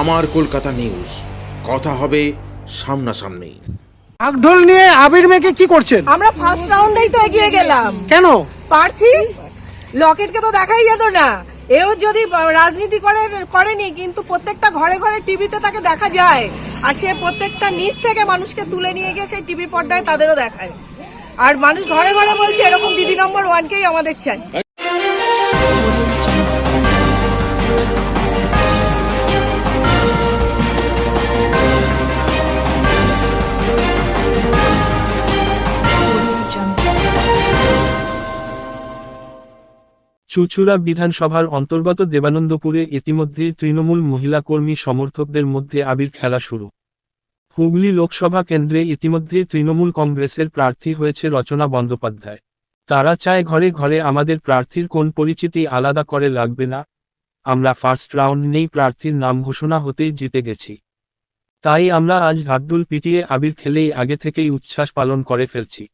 আমার কলকাতা নিউজ কথা হবে সামনাসামনি। ঢাকঢোল নিয়ে আবির মেঘে কি করছেন? আমরা ফার্স্ট রাউন্ডেই তো এগিয়ে গেলাম। কেন? প্রার্থী লকেটকে তো দেখাই যেত না। এও যদি রাজনীতি করে করেনি কিন্তু প্রত্যেকটা ঘরে ঘরে টিভিতে তাকে দেখা যায়। আর সে প্রত্যেকটা নিচ থেকে মানুষকে তুলে নিয়ে গিয়ে সেই টিভি পর্দায় তাদেরও দেখায়। আর মানুষ ঘরে ঘরে বলছে এরকম দিদি নম্বর ওয়ানকেই আমাদের চাই। চুচুড়া বিধানসভার অন্তর্গত দেবানন্দপুরে ইতিমধ্যে তৃণমূল মহিলা কর্মী সমর্থকদের মধ্যে আবির খেলা শুরু। হুগলি লোকসভা কেন্দ্রে ইতিমধ্যে তৃণমূল কংগ্রেসের প্রার্থী হয়েছে রচনা বন্দ্যোপাধ্যায়। তারা চায় ঘরে ঘরে আমাদের প্রার্থীর কোন পরিচিতি আলাদা করে লাগবে না। আমরা ফার্স্ট রাউন্ড নেই প্রার্থীর নাম ঘোষণা হতেই জিতে গেছি। তাই আমরা আজ ঢাকডুল পিটিয়ে আবির খেলেই আগে থেকেই উচ্ছ্বাস পালন করে ফেলছি।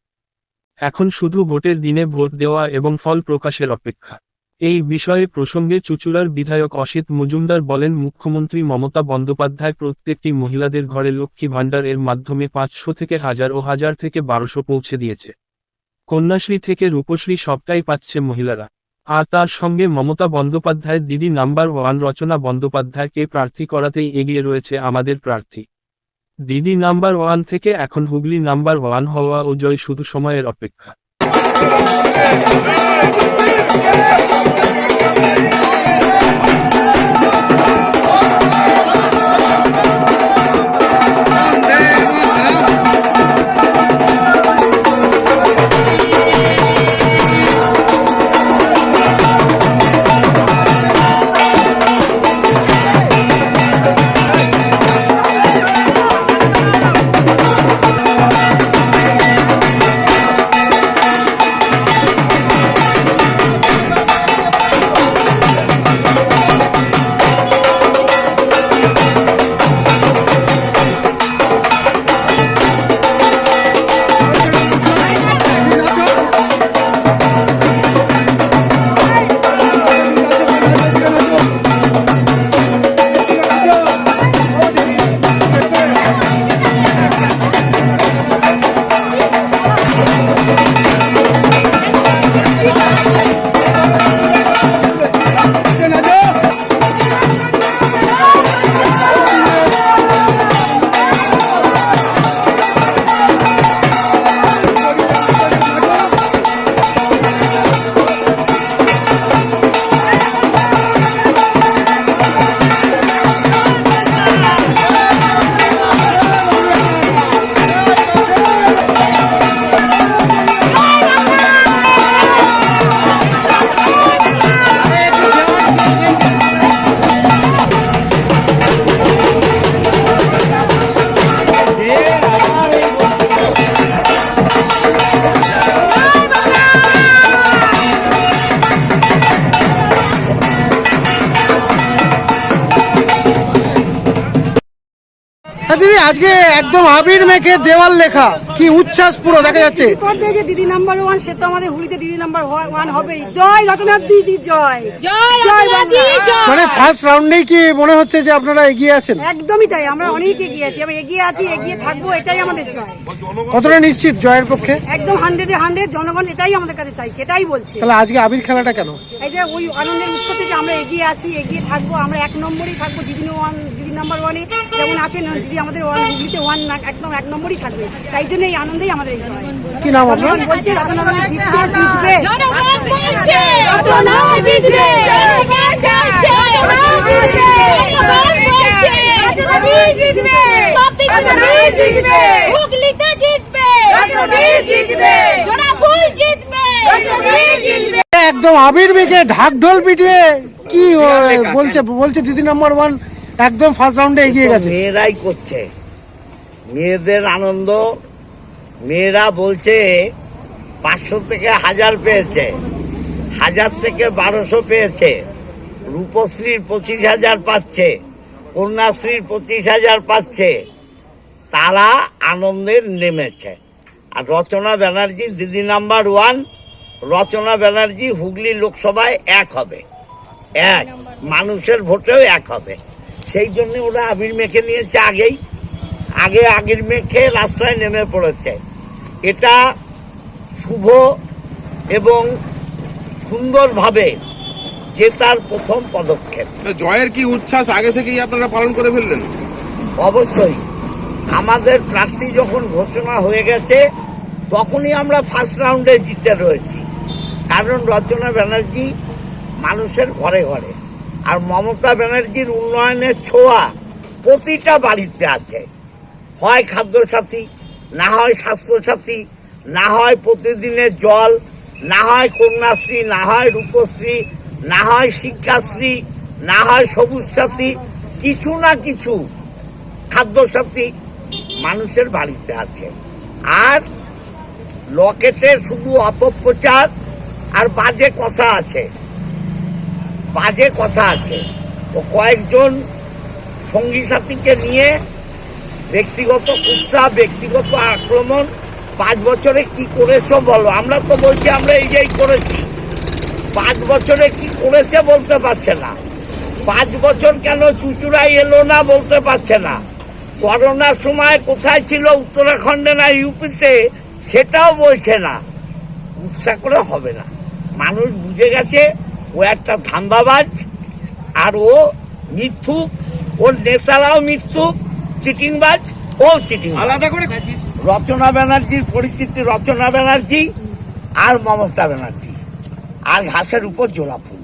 এখন শুধু ভোটের দিনে ভোট দেওয়া এবং ফল প্রকাশের অপেক্ষা। এই বিষয়ে প্রসঙ্গে চুচুড়ার বিধায়ক অসিত মজুমদার বলেন, মুখ্যমন্ত্রী মমতা বন্দ্যোপাধ্যায় প্রত্যেকটি মহিলাদের ঘরে লক্ষ্মী ভাণ্ডার এর মাধ্যমে পাঁচশো থেকে হাজার ও হাজার থেকে বারোশো পৌঁছে দিয়েছে। কন্যাশ্রী থেকে রূপশ্রী সবটাই পাচ্ছে মহিলারা। আর তার সঙ্গে মমতা বন্দ্যোপাধ্যায়ের দিদি নাম্বার ওয়ান রচনা বন্দ্যোপাধ্যায়কে প্রার্থী করাতেই এগিয়ে রয়েছে আমাদের প্রার্থী। দিদি নাম্বার ওয়ান থেকে এখন হুগলি নাম্বার ওয়ান হওয়া ও জয় শুধু সময়ের অপেক্ষা। হ্যাঁ দিদি আজকে একদম আবির মেঘে দেওয়াল লেখা। কি উচ্ছ্বাস পুরো দেখা যাচ্ছে। যে দিদি নাম্বার ওয়ান সে তো আমাদের হুলিতে দিদি নাম্বার ওয়ান হবেই। জয় রচনা দিদি জয়। জয়। মানে ফার্স্ট রাউন্ডেই কি মনে হচ্ছে যে আপনারা এগিয়ে আছেন? একদমই তাই আমরা অনেক এগিয়ে আছি। আমরা এগিয়ে আছি এগিয়ে থাকব এটাই আমাদের জয়। কতটা নিশ্চিত জয়ের পক্ষে? একদম হান্ড্রেডে হান্ড্রেড জনগণ এটাই আমাদের কাছে চাইছে এটাই বলছে। তাহলে আজকে আবির খেলাটা কেন? এই যে ওই আনন্দের উৎসতে যে আমরা এগিয়ে আছি এগিয়ে থাকব আমরা এক নম্বরই থাকব দিদি ওয়ান দিদি নাম্বার ওয়ানে যেমন আছেন দিদি আমাদের ওয়ান হুগলিতে ওয়ান একদম এক নম্বরই থাকবে। তাই জন্য এই আনন্দেই আমাদের এই জয় কি নাম আপনার? বলছে রচনা জিতছে রচনা হুগলিতে ফুল জিতবে একদম আবির বেগে ঢাক ঢোল পিটিয়ে কি বলছে বলছে দিদি নাম্বার ওয়ান একদম ফার্স্ট রাউন্ডে এগিয়ে গেছে। মেয়েরাই করছে। মেয়েদের আনন্দ মেয়েরা বলছে পাঁচশো থেকে হাজার পেয়েছে হাজার থেকে বারোশো পেয়েছে রূপশ্রীর পঁচিশ হাজার পাচ্ছে কন্যাশ্রীর পঁচিশ হাজার পাচ্ছে তারা আনন্দের নেমেছে। আর রচনা ব্যানার্জি দিদি নাম্বার ওয়ান রচনা ব্যানার্জি হুগলি লোকসভায় এক হবে। এক মানুষের ভোটেও এক হবে। সেই জন্য ওরা আবির মেখে নিয়েছে আগেই আগে আগের মেখে রাস্তায় নেমে পড়েছে। এটা শুভ এবং সুন্দরভাবে জেতার প্রথম পদক্ষেপ। জয়ের কি উচ্ছ্বাস আগে থেকেই আপনারা পালন করে ফেললেন? অবশ্যই। আমাদের প্রার্থী যখন ঘোষণা হয়ে গেছে তখনই আমরা ফার্স্ট রাউন্ডে জিতে রয়েছি। কারণ রচনা ব্যানার্জি মানুষের ঘরে ঘরে। আর মমতা ব্যানার্জির উন্নয়নের ছোঁয়া প্রতিটা বাড়িতে আছে। হয় খাদ্যসাথী, না হয় স্বাস্থ্যসাথী, না হয় প্রতিদিনের জল, না হয় কন্যাশ্রী, না হয় রূপশ্রী, না হয় শিক্ষাশ্রী, না হয় সবুজ সাথী কিছু না কিছু খাদ্যসাথী মানুষের বাড়িতে আছে। আর লকেটের শুধু অপপ্রচার আর বাজে কথা আছে। বাজে কথা আছে। ও কয়েকজন সঙ্গী সাথীকে নিয়ে ব্যক্তিগত কুৎসা ব্যক্তিগত আক্রমণ, পাঁচ বছরে কি করেছ বলো? আমরা তো বলছি আমরা এই যেই করেছি। পাঁচ বছরে কি করেছে বলতে পারছে না। পাঁচ বছর কেন চুচুড়াই এলো না বলতে পারছে না। করোনার সময় কোথায় ছিল উত্তরাখণ্ডে না ইউপিতে সেটাও বলছে না। উৎসাহ করে হবে না। মানুষ বুঝে গেছে ও একটা ধান্দাবাজ আর ও মিথ্যুক ওর নেতারাও মিথ্যুক চিটিংবাজ ও চিটিং আলাদা করে রচনা ব্যানার্জির পরিচিতি রচনা ব্যানার্জি আর মমতা ব্যানার্জি। আর ঘাসের উপর জোড়া ফুল।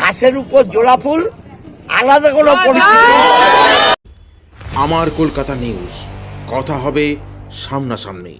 ঘাসের উপর জোড়া ফুল আলাদা কোনো পরিচিতি আমার কলকাতা নিউজ। কথা হবে সামনাসামনি।